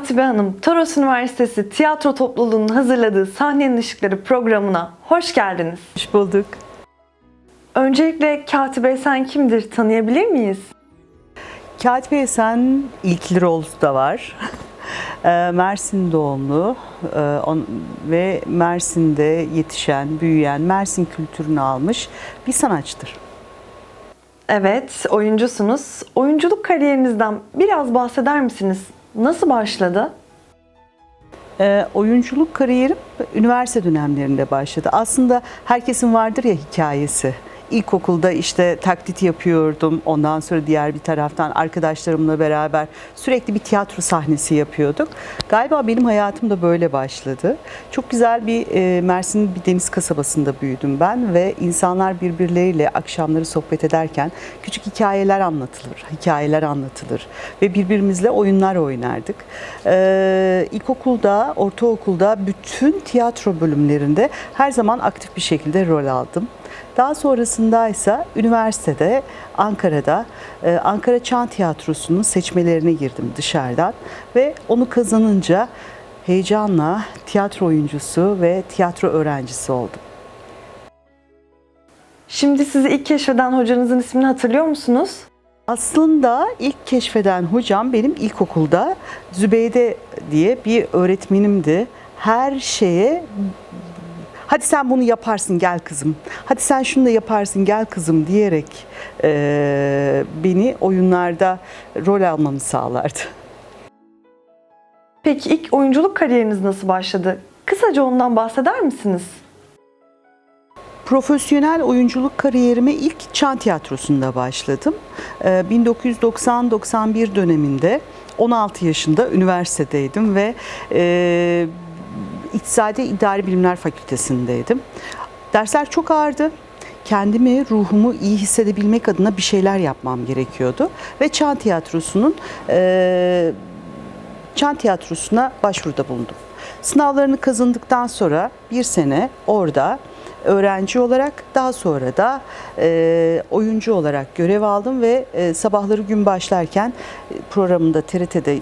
Katibe Hanım, Toros Üniversitesi Tiyatro Topluluğu'nun hazırladığı Sahnenin Işıkları programına hoş geldiniz. Hoş bulduk. Öncelikle Katibe Esen kimdir tanıyabilir miyiz? Katip Esen İlkliroğlu'su da var. Eee, Mersin doğumlu on- ve Mersin'de yetişen, büyüyen, Mersin kültürünü almış bir sanatçıdır. Evet, oyuncusunuz. Oyunculuk kariyerinizden biraz bahseder misiniz? Nasıl başladı? Ee, oyunculuk kariyerim üniversite dönemlerinde başladı. Aslında herkesin vardır ya hikayesi. İlkokulda işte taklit yapıyordum. Ondan sonra diğer bir taraftan arkadaşlarımla beraber sürekli bir tiyatro sahnesi yapıyorduk. Galiba benim hayatım da böyle başladı. Çok güzel bir e, Mersin'in bir deniz kasabasında büyüdüm ben ve insanlar birbirleriyle akşamları sohbet ederken küçük hikayeler anlatılır, hikayeler anlatılır ve birbirimizle oyunlar oynardık. Ee, ilkokulda, ortaokulda bütün tiyatro bölümlerinde her zaman aktif bir şekilde rol aldım. Daha sonrasında ise üniversitede Ankara'da e, Ankara Çan Tiyatrosu'nun seçmelerine girdim dışarıdan ve onu kazanınca heyecanla tiyatro oyuncusu ve tiyatro öğrencisi oldum. Şimdi sizi ilk keşfeden hocanızın ismini hatırlıyor musunuz? Aslında ilk keşfeden hocam benim ilkokulda Zübeyde diye bir öğretmenimdi. Her şeye hadi sen bunu yaparsın gel kızım, hadi sen şunu da yaparsın gel kızım diyerek eee, beni oyunlarda rol almamı sağlardı. Peki ilk oyunculuk kariyeriniz nasıl başladı? Kısaca ondan bahseder misiniz? Profesyonel oyunculuk kariyerime ilk Çan Tiyatrosu'nda başladım. Ee, 1990-91 döneminde 16 yaşında üniversitedeydim ve e, İktisadi İdari Bilimler Fakültesindeydim. Dersler çok ağırdı. Kendimi, ruhumu iyi hissedebilmek adına bir şeyler yapmam gerekiyordu. Ve Çan Tiyatrosu'nun e, Çan Tiyatrosu'na başvuruda bulundum. Sınavlarını kazandıktan sonra bir sene orada öğrenci olarak daha sonra da e, oyuncu olarak görev aldım ve e, sabahları gün başlarken programında TRT'de e,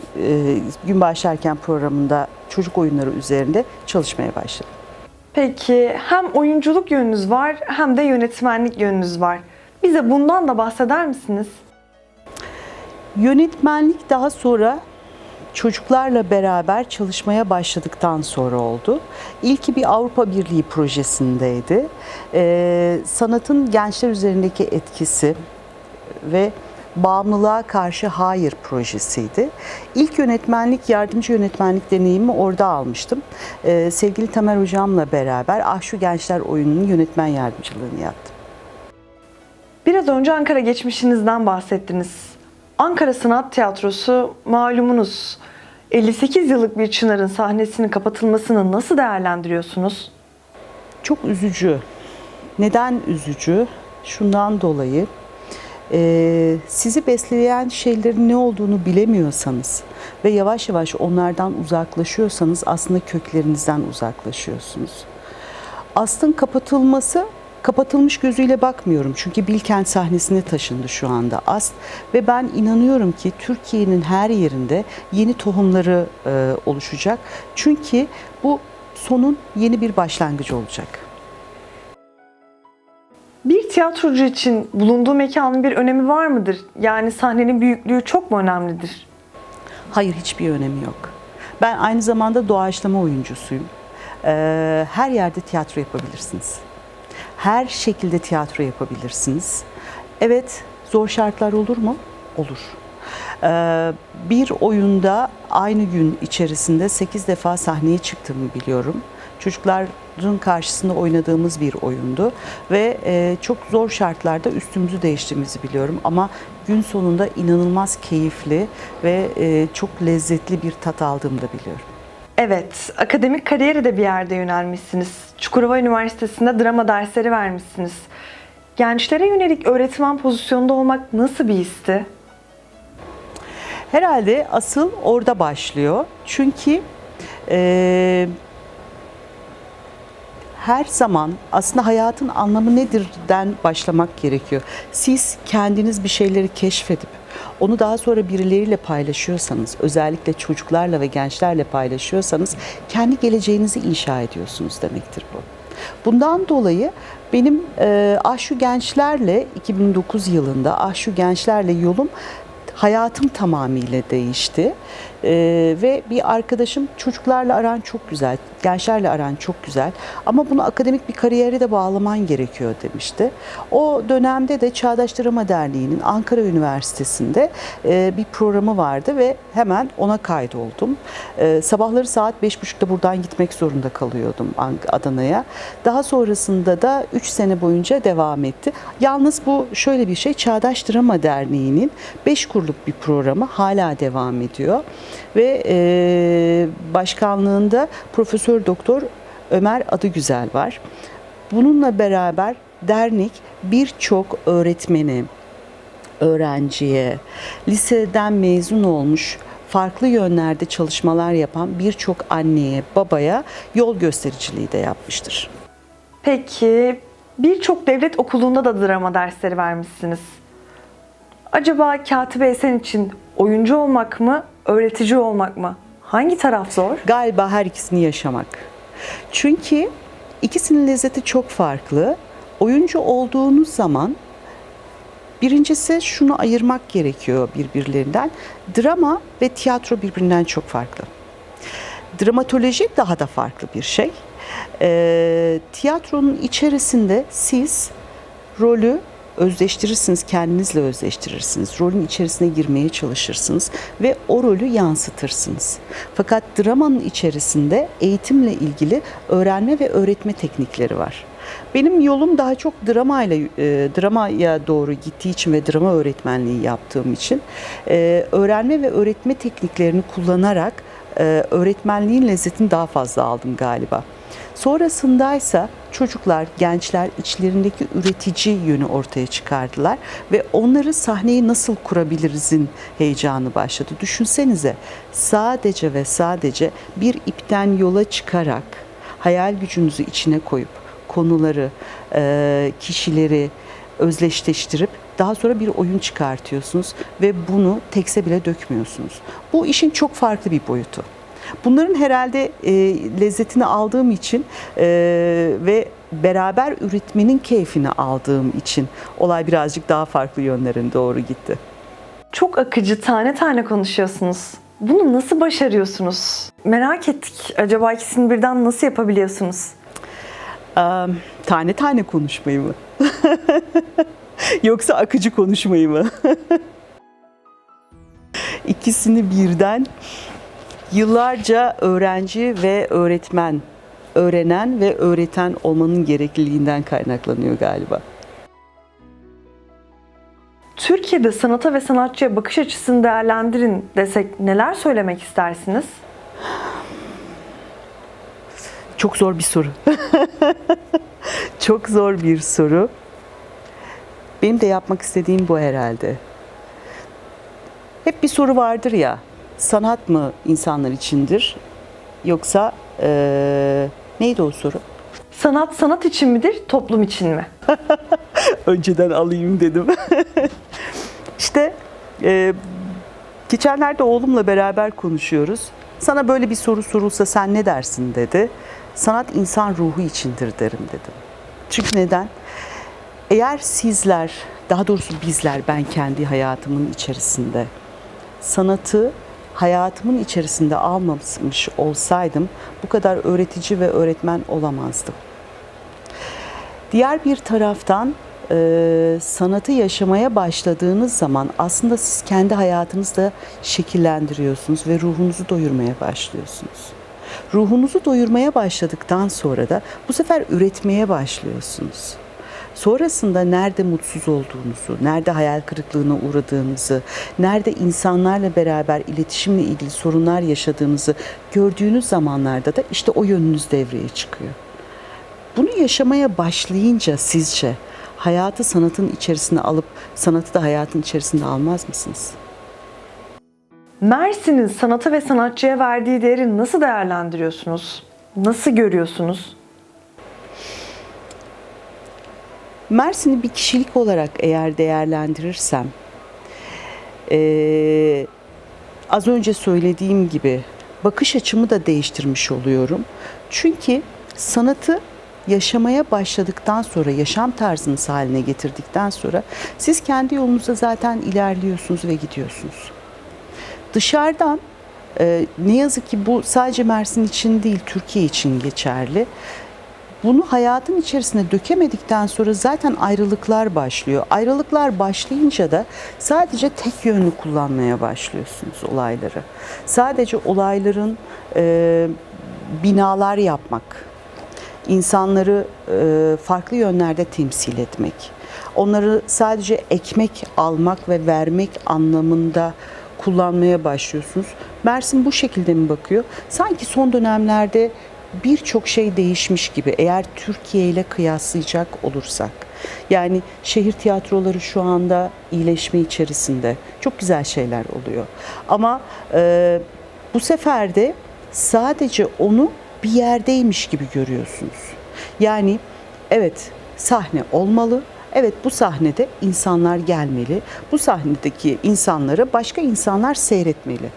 gün başlarken programında çocuk oyunları üzerinde çalışmaya başladım. Peki hem oyunculuk yönünüz var hem de yönetmenlik yönünüz var. Bize bundan da bahseder misiniz? Yönetmenlik daha sonra çocuklarla beraber çalışmaya başladıktan sonra oldu. İlki bir Avrupa Birliği projesindeydi. Ee, sanatın gençler üzerindeki etkisi ve bağımlılığa karşı hayır projesiydi. İlk yönetmenlik, yardımcı yönetmenlik deneyimi orada almıştım. Ee, sevgili Tamer Hocam'la beraber Ah Şu Gençler oyununun yönetmen yardımcılığını yaptım. Biraz önce Ankara geçmişinizden bahsettiniz. Ankara Sanat Tiyatrosu malumunuz 58 yıllık bir çınarın sahnesinin kapatılmasını nasıl değerlendiriyorsunuz? Çok üzücü. Neden üzücü? Şundan dolayı e, sizi besleyen şeylerin ne olduğunu bilemiyorsanız ve yavaş yavaş onlardan uzaklaşıyorsanız aslında köklerinizden uzaklaşıyorsunuz. Aslın kapatılması kapatılmış gözüyle bakmıyorum. Çünkü Bilkent sahnesine taşındı şu anda Ast ve ben inanıyorum ki Türkiye'nin her yerinde yeni tohumları e, oluşacak. Çünkü bu sonun yeni bir başlangıcı olacak. Bir tiyatrocu için bulunduğu mekanın bir önemi var mıdır? Yani sahnenin büyüklüğü çok mu önemlidir? Hayır hiçbir önemi yok. Ben aynı zamanda doğaçlama oyuncusuyum. Ee, her yerde tiyatro yapabilirsiniz. Her şekilde tiyatro yapabilirsiniz. Evet zor şartlar olur mu? Olur. Ee, bir oyunda aynı gün içerisinde 8 defa sahneye çıktığımı biliyorum. Çocukların karşısında oynadığımız bir oyundu ve e, çok zor şartlarda üstümüzü değiştiğimizi biliyorum ama gün sonunda inanılmaz keyifli ve e, çok lezzetli bir tat aldığımı da biliyorum. Evet, akademik kariyere de bir yerde yönelmişsiniz. Çukurova Üniversitesi'nde drama dersleri vermişsiniz. Gençlere yönelik öğretmen pozisyonunda olmak nasıl bir histi? Herhalde asıl orada başlıyor. Çünkü e, her zaman aslında hayatın anlamı nedirden başlamak gerekiyor. Siz kendiniz bir şeyleri keşfedip onu daha sonra birileriyle paylaşıyorsanız, özellikle çocuklarla ve gençlerle paylaşıyorsanız kendi geleceğinizi inşa ediyorsunuz demektir bu. Bundan dolayı benim e, Ahşu Gençlerle 2009 yılında Ahşu Gençlerle yolum hayatım tamamıyla değişti. Ee, ve bir arkadaşım çocuklarla aran çok güzel, gençlerle aran çok güzel ama bunu akademik bir kariyere de bağlaman gerekiyor demişti. O dönemde de Çağdaş Drama Derneği'nin Ankara Üniversitesi'nde e, bir programı vardı ve hemen ona kaydoldum. E, sabahları saat 5.30'da buradan gitmek zorunda kalıyordum Adana'ya. Daha sonrasında da 3 sene boyunca devam etti. Yalnız bu şöyle bir şey, Çağdaş Drama Derneği'nin 5 kuruluk bir programı hala devam ediyor. Ve e, başkanlığında Profesör Doktor Ömer Adıgüzel var. Bununla beraber dernek birçok öğretmeni, öğrenciye, liseden mezun olmuş, farklı yönlerde çalışmalar yapan birçok anneye, babaya yol göstericiliği de yapmıştır. Peki birçok devlet okulunda da drama dersleri vermişsiniz. Acaba Katibe Esen için oyuncu olmak mı, öğretici olmak mı? Hangi taraf zor? Galiba her ikisini yaşamak. Çünkü ikisinin lezzeti çok farklı. Oyuncu olduğunuz zaman birincisi şunu ayırmak gerekiyor birbirlerinden. Drama ve tiyatro birbirinden çok farklı. Dramatoloji daha da farklı bir şey. Ee, tiyatronun içerisinde siz rolü özdeştirirsiniz, kendinizle özdeştirirsiniz. Rolün içerisine girmeye çalışırsınız ve o rolü yansıtırsınız. Fakat dramanın içerisinde eğitimle ilgili öğrenme ve öğretme teknikleri var. Benim yolum daha çok dramayla e, dramaya doğru gittiği için ve drama öğretmenliği yaptığım için e, öğrenme ve öğretme tekniklerini kullanarak e, öğretmenliğin lezzetini daha fazla aldım galiba. Sonrasındaysa çocuklar, gençler içlerindeki üretici yönü ortaya çıkardılar ve onları sahneyi nasıl kurabilirizin heyecanı başladı. Düşünsenize sadece ve sadece bir ipten yola çıkarak hayal gücünüzü içine koyup konuları, e, kişileri özleşleştirip daha sonra bir oyun çıkartıyorsunuz ve bunu tekse bile dökmüyorsunuz. Bu işin çok farklı bir boyutu. Bunların herhalde e, lezzetini aldığım için e, ve beraber üretmenin keyfini aldığım için olay birazcık daha farklı yönlerine doğru gitti. Çok akıcı tane tane konuşuyorsunuz. Bunu nasıl başarıyorsunuz? Merak ettik. Acaba ikisini birden nasıl yapabiliyorsunuz? Ee, tane tane konuşmayı mı? Yoksa akıcı konuşmayı mı? İkisini birden yıllarca öğrenci ve öğretmen, öğrenen ve öğreten olmanın gerekliliğinden kaynaklanıyor galiba. Türkiye'de sanata ve sanatçıya bakış açısını değerlendirin desek neler söylemek istersiniz? Çok zor bir soru. Çok zor bir soru. Benim de yapmak istediğim bu herhalde. Hep bir soru vardır ya, sanat mı insanlar içindir yoksa eee, neydi o soru? Sanat sanat için midir, toplum için mi? Önceden alayım dedim. işte e, geçenlerde oğlumla beraber konuşuyoruz. Sana böyle bir soru sorulsa sen ne dersin dedi. Sanat insan ruhu içindir derim dedim. Çünkü neden? Eğer sizler, daha doğrusu bizler, ben kendi hayatımın içerisinde sanatı hayatımın içerisinde almamış olsaydım bu kadar öğretici ve öğretmen olamazdım. Diğer bir taraftan e, sanatı yaşamaya başladığınız zaman aslında siz kendi hayatınızda şekillendiriyorsunuz ve ruhunuzu doyurmaya başlıyorsunuz. Ruhunuzu doyurmaya başladıktan sonra da bu sefer üretmeye başlıyorsunuz. Sonrasında nerede mutsuz olduğunuzu, nerede hayal kırıklığına uğradığınızı, nerede insanlarla beraber iletişimle ilgili sorunlar yaşadığınızı gördüğünüz zamanlarda da işte o yönünüz devreye çıkıyor. Bunu yaşamaya başlayınca sizce hayatı sanatın içerisine alıp sanatı da hayatın içerisinde almaz mısınız? Mersin'in sanata ve sanatçıya verdiği değeri nasıl değerlendiriyorsunuz? Nasıl görüyorsunuz? Mersin'i bir kişilik olarak eğer değerlendirirsem, eee, az önce söylediğim gibi bakış açımı da değiştirmiş oluyorum. Çünkü sanatı yaşamaya başladıktan sonra, yaşam tarzınız haline getirdikten sonra siz kendi yolunuzda zaten ilerliyorsunuz ve gidiyorsunuz. Dışarıdan e, ne yazık ki bu sadece Mersin için değil, Türkiye için geçerli. Bunu hayatın içerisine dökemedikten sonra zaten ayrılıklar başlıyor. Ayrılıklar başlayınca da sadece tek yönlü kullanmaya başlıyorsunuz olayları. Sadece olayların e, binalar yapmak, insanları e, farklı yönlerde temsil etmek, onları sadece ekmek almak ve vermek anlamında kullanmaya başlıyorsunuz. Mersin bu şekilde mi bakıyor? Sanki son dönemlerde birçok şey değişmiş gibi eğer Türkiye ile kıyaslayacak olursak. Yani şehir tiyatroları şu anda iyileşme içerisinde. Çok güzel şeyler oluyor. Ama e, bu sefer de sadece onu bir yerdeymiş gibi görüyorsunuz. Yani evet sahne olmalı. Evet bu sahnede insanlar gelmeli. Bu sahnedeki insanları başka insanlar seyretmeli.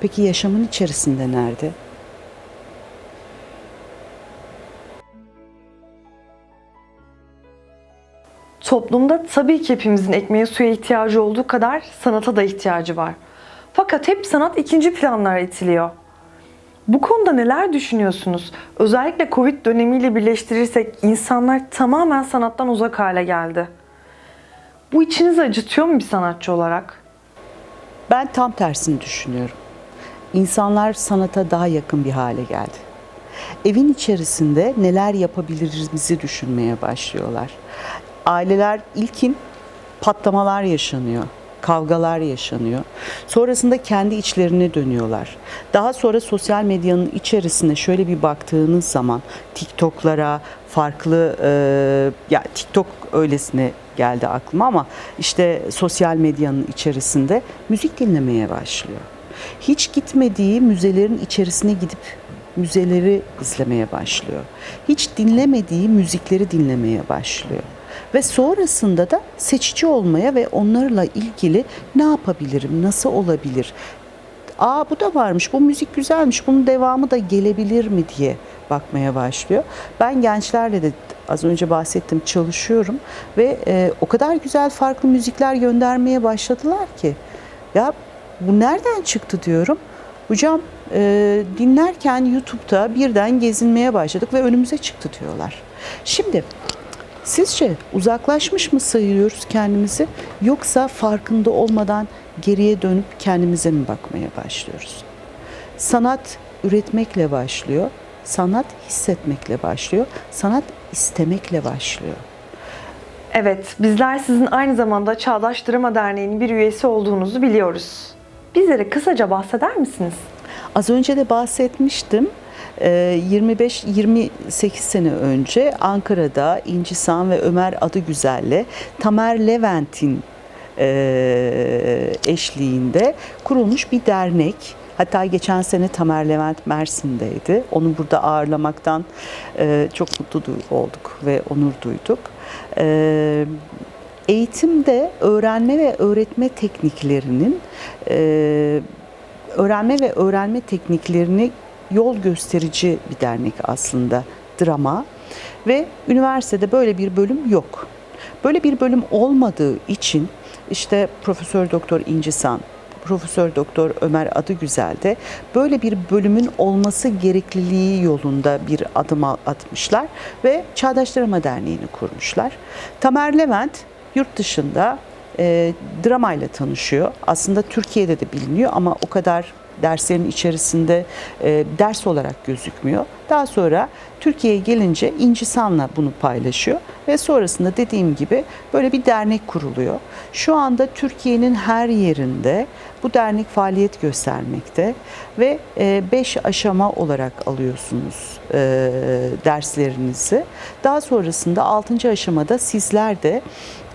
Peki yaşamın içerisinde nerede? Toplumda tabii ki hepimizin ekmeğe suya ihtiyacı olduğu kadar sanata da ihtiyacı var. Fakat hep sanat ikinci planlara itiliyor. Bu konuda neler düşünüyorsunuz? Özellikle Covid dönemiyle birleştirirsek insanlar tamamen sanattan uzak hale geldi. Bu içinizi acıtıyor mu bir sanatçı olarak? Ben tam tersini düşünüyorum. İnsanlar sanata daha yakın bir hale geldi. Evin içerisinde neler yapabilirizimizi düşünmeye başlıyorlar. Aileler ilkin patlamalar yaşanıyor, kavgalar yaşanıyor. Sonrasında kendi içlerine dönüyorlar. Daha sonra sosyal medyanın içerisine şöyle bir baktığınız zaman TikTok'lara, farklı e, ya TikTok öylesine geldi aklıma ama işte sosyal medyanın içerisinde müzik dinlemeye başlıyor. Hiç gitmediği müzelerin içerisine gidip müzeleri izlemeye başlıyor. Hiç dinlemediği müzikleri dinlemeye başlıyor. Ve sonrasında da seçici olmaya ve onlarla ilgili ne yapabilirim, nasıl olabilir, aa bu da varmış, bu müzik güzelmiş, bunun devamı da gelebilir mi diye bakmaya başlıyor. Ben gençlerle de az önce bahsettim çalışıyorum ve e, o kadar güzel farklı müzikler göndermeye başladılar ki ya bu nereden çıktı diyorum. Hocam e, dinlerken YouTube'da birden gezinmeye başladık ve önümüze çıktı diyorlar. Şimdi sizce uzaklaşmış mı sayıyoruz kendimizi yoksa farkında olmadan geriye dönüp kendimize mi bakmaya başlıyoruz? Sanat üretmekle başlıyor, sanat hissetmekle başlıyor, sanat istemekle başlıyor. Evet, bizler sizin aynı zamanda Çağdaş Drama Derneği'nin bir üyesi olduğunuzu biliyoruz. Bizlere kısaca bahseder misiniz? Az önce de bahsetmiştim. Ee, 25-28 sene önce Ankara'da İncisan ve Ömer Adıgüzel'le Tamer Levent'in e, eşliğinde kurulmuş bir dernek. Hatta geçen sene Tamer Levent Mersin'deydi. Onu burada ağırlamaktan e, çok mutlu du- olduk ve onur duyduk. E, eğitimde öğrenme ve öğretme tekniklerinin öğrenme ve öğrenme tekniklerini yol gösterici bir dernek aslında drama ve üniversitede böyle bir bölüm yok. Böyle bir bölüm olmadığı için işte Profesör Doktor İncisan, Profesör Doktor Ömer Adıgüzel de böyle bir bölümün olması gerekliliği yolunda bir adım atmışlar ve Çağdaş Drama Derneği'ni kurmuşlar. Tamer Levent yurt dışında e, dramayla tanışıyor. Aslında Türkiye'de de biliniyor ama o kadar derslerin içerisinde e, ders olarak gözükmüyor. Daha sonra Türkiye'ye gelince İncisan'la bunu paylaşıyor ve sonrasında dediğim gibi böyle bir dernek kuruluyor. Şu anda Türkiye'nin her yerinde bu dernek faaliyet göstermekte ve 5 aşama olarak alıyorsunuz e, derslerinizi. Daha sonrasında 6. aşamada sizler de e,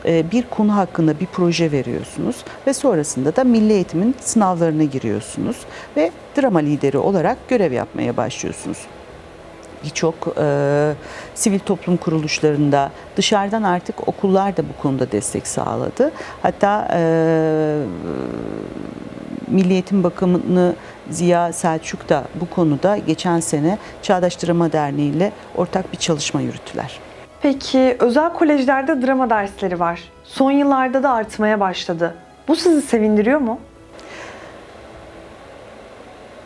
bir konu hakkında bir proje veriyorsunuz ve sonrasında da milli eğitimin sınavlarına giriyorsunuz ve drama lideri olarak görev yapmaya başlıyorsunuz. birçok e, sivil toplum kuruluşlarında dışarıdan artık okullar da bu konuda destek sağladı. Hatta e, Milli Eğitim Bakanı Ziya Selçuk da bu konuda geçen sene Çağdaş Drama Derneği ile ortak bir çalışma yürüttüler. Peki özel kolejlerde drama dersleri var. Son yıllarda da artmaya başladı. Bu sizi sevindiriyor mu?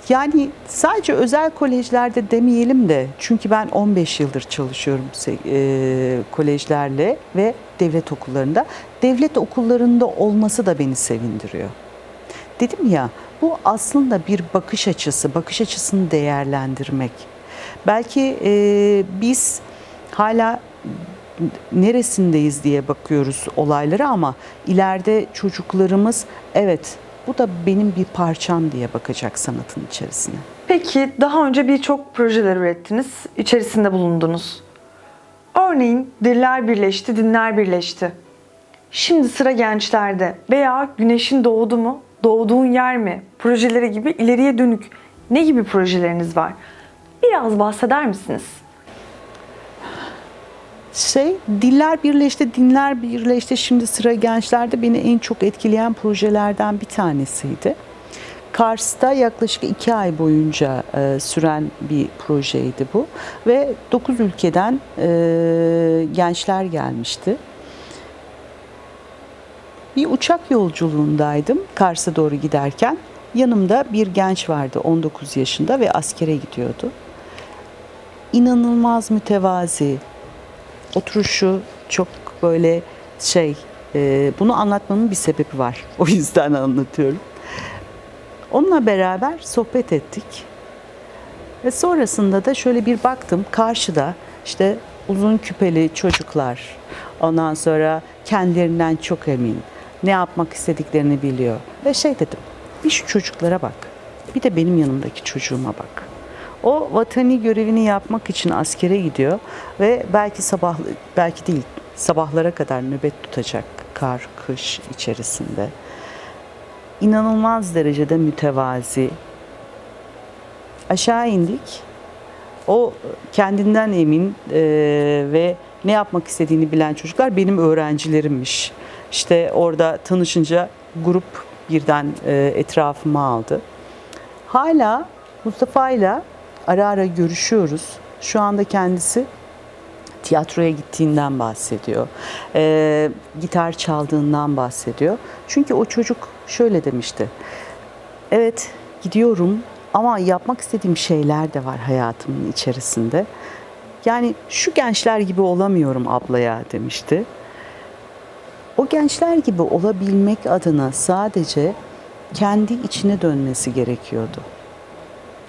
Yani sadece özel kolejlerde demeyelim de çünkü ben 15 yıldır çalışıyorum e, kolejlerle ve devlet okullarında. Devlet okullarında olması da beni sevindiriyor. Dedim ya bu aslında bir bakış açısı, bakış açısını değerlendirmek. Belki e, biz hala neresindeyiz diye bakıyoruz olaylara ama ileride çocuklarımız evet bu da benim bir parçam diye bakacak sanatın içerisine. Peki daha önce birçok projeler ürettiniz, içerisinde bulundunuz. Örneğin Diller Birleşti, Dinler Birleşti. Şimdi sıra gençlerde veya Güneşin Doğdu mu, Doğduğun Yer mi projeleri gibi ileriye dönük ne gibi projeleriniz var? Biraz bahseder misiniz? Şey, diller birleşti, dinler birleşti. Şimdi sıra gençlerde beni en çok etkileyen projelerden bir tanesiydi. Kars'ta yaklaşık iki ay boyunca e, süren bir projeydi bu. Ve 9 ülkeden e, gençler gelmişti. Bir uçak yolculuğundaydım Kars'a doğru giderken. Yanımda bir genç vardı 19 yaşında ve askere gidiyordu. İnanılmaz mütevazi, oturuşu çok böyle şey e, bunu anlatmamın bir sebebi var. O yüzden anlatıyorum. Onunla beraber sohbet ettik. Ve sonrasında da şöyle bir baktım karşıda işte uzun küpeli çocuklar. Ondan sonra kendilerinden çok emin. Ne yapmak istediklerini biliyor. Ve şey dedim. Bir şu çocuklara bak. Bir de benim yanımdaki çocuğuma bak. O vatani görevini yapmak için askere gidiyor ve belki sabah belki değil sabahlara kadar nöbet tutacak kar kış içerisinde. İnanılmaz derecede mütevazi. Aşağı indik. O kendinden emin e, ve ne yapmak istediğini bilen çocuklar benim öğrencilerimmiş. İşte orada tanışınca grup birden e, etrafıma aldı. Hala Mustafa'yla ara ara görüşüyoruz. Şu anda kendisi tiyatroya gittiğinden bahsediyor. Ee, gitar çaldığından bahsediyor. Çünkü o çocuk şöyle demişti. Evet gidiyorum ama yapmak istediğim şeyler de var hayatımın içerisinde. Yani şu gençler gibi olamıyorum ablaya demişti. O gençler gibi olabilmek adına sadece kendi içine dönmesi gerekiyordu.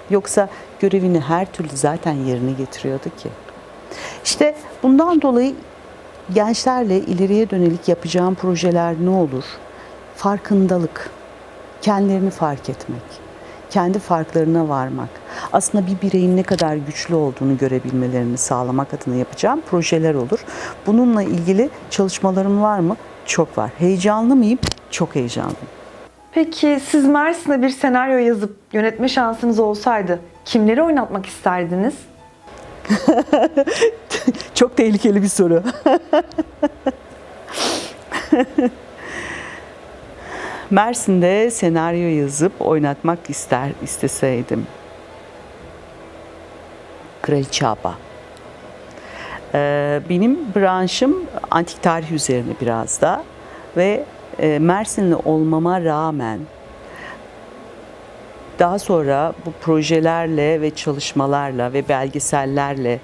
Yoksa görevini her türlü zaten yerine getiriyordu ki. İşte bundan dolayı gençlerle ileriye dönelik yapacağım projeler ne olur? Farkındalık, kendilerini fark etmek, kendi farklarına varmak. Aslında bir bireyin ne kadar güçlü olduğunu görebilmelerini sağlamak adına yapacağım projeler olur. Bununla ilgili çalışmalarım var mı? Çok var. Heyecanlı mıyım? Çok heyecanlıyım. Peki siz Mersin'de bir senaryo yazıp yönetme şansınız olsaydı kimleri oynatmak isterdiniz? Çok tehlikeli bir soru. Mersin'de senaryo yazıp oynatmak ister isteseydim. Kraliçe Aba. Ee, benim branşım antik tarih üzerine biraz da ve e, Mersinli olmama rağmen daha sonra bu projelerle ve çalışmalarla ve belgesellerle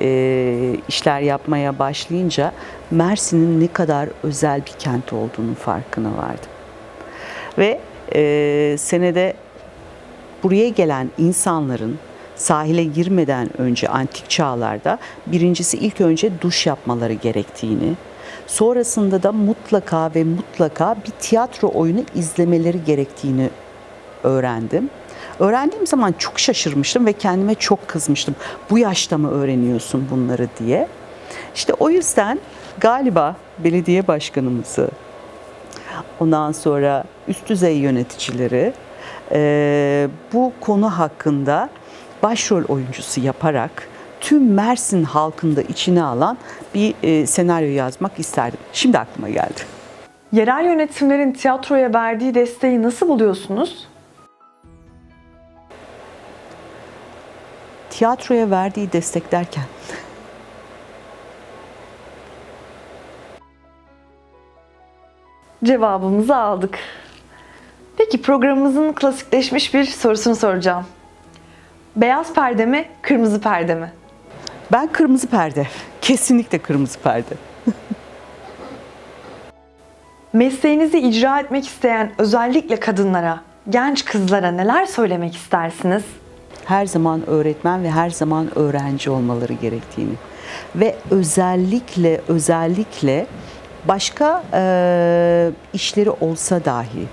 e, işler yapmaya başlayınca Mersin'in ne kadar özel bir kent olduğunu farkına vardım. Ve e, senede buraya gelen insanların sahile girmeden önce antik çağlarda birincisi ilk önce duş yapmaları gerektiğini, sonrasında da mutlaka ve mutlaka bir tiyatro oyunu izlemeleri gerektiğini öğrendim. Öğrendiğim zaman çok şaşırmıştım ve kendime çok kızmıştım. Bu yaşta mı öğreniyorsun bunları diye. İşte o yüzden galiba belediye başkanımızı, ondan sonra üst düzey yöneticileri e, bu konu hakkında başrol oyuncusu yaparak tüm Mersin halkını da içine alan bir e, senaryo yazmak isterdim. Şimdi aklıma geldi. Yerel yönetimlerin tiyatroya verdiği desteği nasıl buluyorsunuz? Tiyatroya verdiği destek derken Cevabımızı aldık. Peki programımızın klasikleşmiş bir sorusunu soracağım. Beyaz perde mi, kırmızı perde mi? ben kırmızı perde. Kesinlikle kırmızı perde. Mesleğinizi icra etmek isteyen özellikle kadınlara, genç kızlara neler söylemek istersiniz? Her zaman öğretmen ve her zaman öğrenci olmaları gerektiğini ve özellikle özellikle başka e, işleri olsa dahi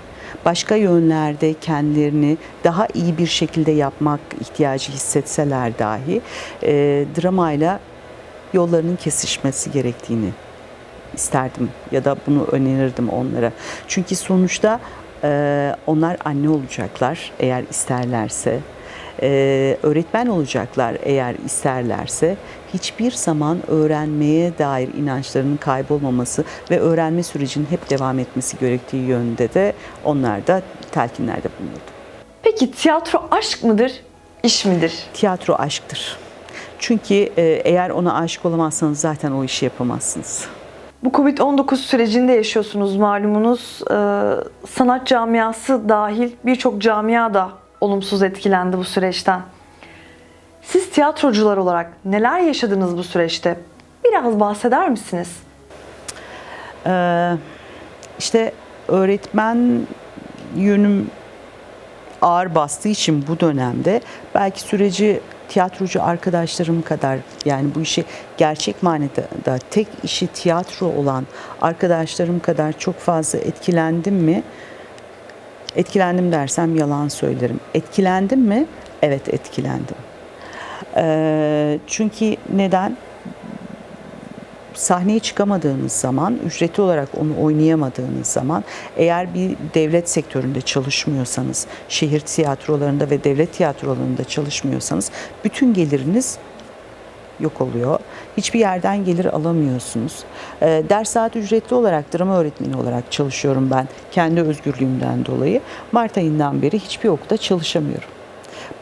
başka yönlerde kendilerini daha iyi bir şekilde yapmak ihtiyacı hissetseler dahi e, dramayla yollarının kesişmesi gerektiğini isterdim ya da bunu önerirdim onlara. Çünkü sonuçta e, onlar anne olacaklar eğer isterlerse, e, öğretmen olacaklar eğer isterlerse hiçbir zaman öğrenmeye dair inançlarının kaybolmaması ve öğrenme sürecinin hep devam etmesi gerektiği yönde de onlar da telkinlerde bulunurdu. Peki tiyatro aşk mıdır, iş midir? Tiyatro aşktır. Çünkü e, eğer ona aşık olamazsanız zaten o işi yapamazsınız. Bu Covid-19 sürecinde yaşıyorsunuz malumunuz. Ee, sanat camiası dahil birçok camia da olumsuz etkilendi bu süreçten. Siz tiyatrocular olarak neler yaşadınız bu süreçte? Biraz bahseder misiniz? Ee, işte öğretmen yönüm ağır bastığı için bu dönemde belki süreci tiyatrocu arkadaşlarım kadar yani bu işi gerçek manada da tek işi tiyatro olan arkadaşlarım kadar çok fazla etkilendim mi? Etkilendim dersem yalan söylerim. Etkilendim mi? Evet etkilendim. Çünkü neden? sahneye çıkamadığınız zaman, ücreti olarak onu oynayamadığınız zaman, eğer bir devlet sektöründe çalışmıyorsanız, şehir tiyatrolarında ve devlet tiyatrolarında çalışmıyorsanız bütün geliriniz yok oluyor. Hiçbir yerden gelir alamıyorsunuz. Ee, ders saat ücretli olarak drama öğretmeni olarak çalışıyorum ben kendi özgürlüğümden dolayı. Mart ayından beri hiçbir okulda çalışamıyorum.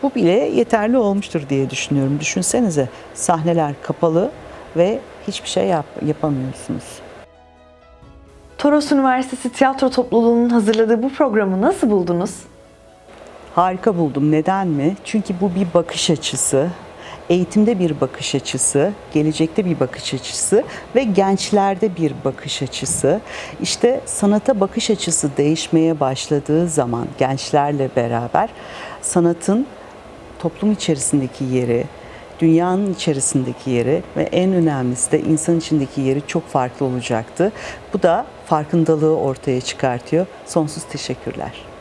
Bu bile yeterli olmuştur diye düşünüyorum. Düşünsenize sahneler kapalı ve hiçbir şey yap, yapamıyorsunuz. Toros Üniversitesi Tiyatro Topluluğu'nun hazırladığı bu programı nasıl buldunuz? Harika buldum. Neden mi? Çünkü bu bir bakış açısı. Eğitimde bir bakış açısı, gelecekte bir bakış açısı ve gençlerde bir bakış açısı. İşte sanata bakış açısı değişmeye başladığı zaman gençlerle beraber sanatın toplum içerisindeki yeri, dünyanın içerisindeki yeri ve en önemlisi de insan içindeki yeri çok farklı olacaktı. Bu da farkındalığı ortaya çıkartıyor. Sonsuz teşekkürler.